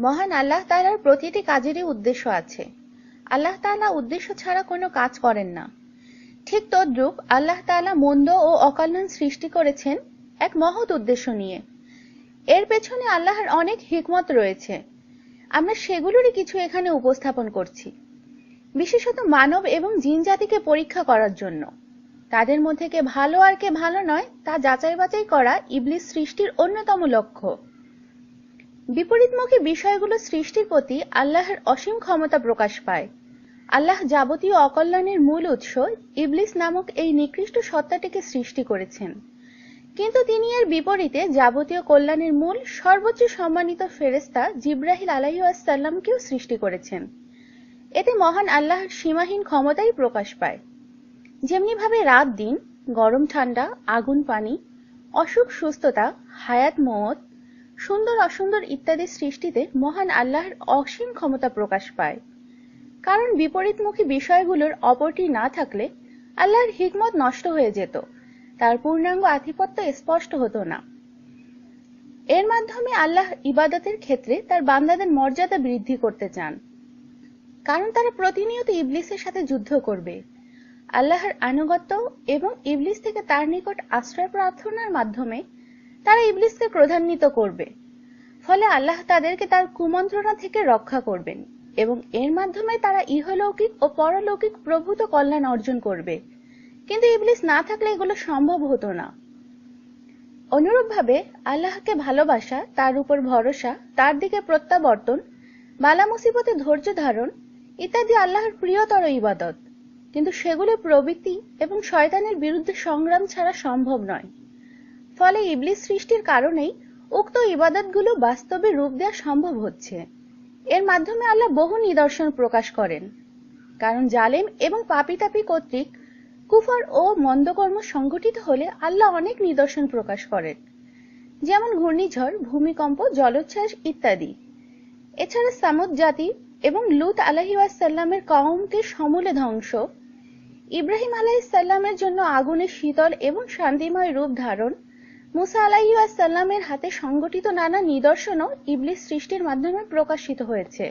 মহান আল্লাহ তাআলার প্রতিটি কাজেরই উদ্দেশ্য আছে। আল্লাহ তাআলা উদ্দেশ্য ছাড়া কোনো কাজ করেন না। ঠিক তদ্রূপ আল্লাহ তাআলা মন্দ ও অকল্যাণ সৃষ্টি করেছেন এক মহৎ উদ্দেশ্য নিয়ে। এর পেছনে আল্লাহর অনেক হিকমত রয়েছে। আমরা সেগুলোরই কিছু এখানে উপস্থাপন করছি। বিশেষত মানব এবং জিন জাতিকে পরীক্ষা করার জন্য। তাদের মধ্যে কে ভালো আর কে ভালো নয়, তা যাচাই বাছাই করা ইবলিস সৃষ্টির অন্যতম লক্ষ্য। বিপরীতমুখী বিষয়গুলো সৃষ্টির প্রতি আল্লাহর অসীম ক্ষমতা প্রকাশ পায়। আল্লাহ যাবতীয় অকল্যাণের মূল উৎস ইবলিস নামক এই নিকৃষ্ট সত্তাটিকে সৃষ্টি করেছেন। কিন্তু তিনি এর বিপরীতে যাবতীয় কল্যাণের মূল, সর্বোচ্চ সম্মানিত ফেরেস্তা জিব্রাহিল আলাহিসাল্লামকেও সৃষ্টি করেছেন। এতে মহান আল্লাহর সীমাহীন ক্ষমতাই প্রকাশ পায়। যেমনিভাবে রাত দিন, গরম ঠান্ডা, আগুন পানি, অসুখ, সুস্থতা, হায়াত মত সুন্দর অসুন্দর ইত্যাদি সৃষ্টিতে মহান আল্লাহর অসীম ক্ষমতা প্রকাশ পায়। কারণ বিপরীতমুখী বিষয়গুলোর অপরটি না থাকলে আল্লাহর হিকমত নষ্ট হয়ে যেত, তার পূর্ণাঙ্গ আধিপত্য স্পষ্ট হতো না। এর মাধ্যমে আল্লাহ ইবাদতের ক্ষেত্রে তার বান্দাদের মর্যাদা বৃদ্ধি করতে চান। কারণ তারা প্রতিনিয়ত ইবলিসের সাথে যুদ্ধ করবে। আল্লাহর আনুগত্য এবং ইবলিস থেকে তার নিকট আশ্রয় প্রার্থনার মাধ্যমে তারা ইবলিসকে প্রধান্বিত করবে। ফলে আল্লাহ তাদেরকে তার কুমন্ত্রণা থেকে রক্ষা করবেন এবং এর মাধ্যমে তারা ইহলৌকিক ও পরলৌকিক প্রভূত কল্যাণ অর্জন করবে। কিন্তু ইবলিস না থাকলে এগুলো সম্ভব হতো না। অনুরূপভাবে আল্লাহকে ভালোবাসা, তার উপর ভরসা, তার দিকে প্রত্যাবর্তন, বালা মুসিবতে ধৈর্য ধারণ ইত্যাদি আল্লাহর প্রিয়তর ইবাদত। কিন্তু সেগুলো প্রবৃত্তি এবং শয়তানের বিরুদ্ধে সংগ্রাম ছাড়া সম্ভব নয়। ফলে ইবলিস সৃষ্টির কারণেই উক্ত ইবাদতগুলো বাস্তবে রূপ দেওয়া সম্ভব হচ্ছে। এর মাধ্যমে আল্লাহ বহু নিদর্শন প্রকাশ করেন। কারণ জালেম এবং পাপিতাপি কর্তৃক কুফর ও মন্দকর্ম সংঘটিত হলে আল্লাহ অনেক নিদর্শন প্রকাশ করেন। যেমন ঘূর্ণিঝড়, ভূমিকম্প, জলোচ্ছ্বাস ইত্যাদি। এছাড়া সামুদ জাতি এবং লুত আলাহিসাল্লামের কওমকে সমূলে ধ্বংস, ইব্রাহিম আলাহিসাল্লামের জন্য আগুনের শীতল এবং শান্তিময় রূপ ধারণ মুসা আলাহিসাল্লামের হাতে সংগঠিত নানা নিদর্শনও ইবলিস সৃষ্টির মাধ্যমে প্রকাশিত হয়েছে।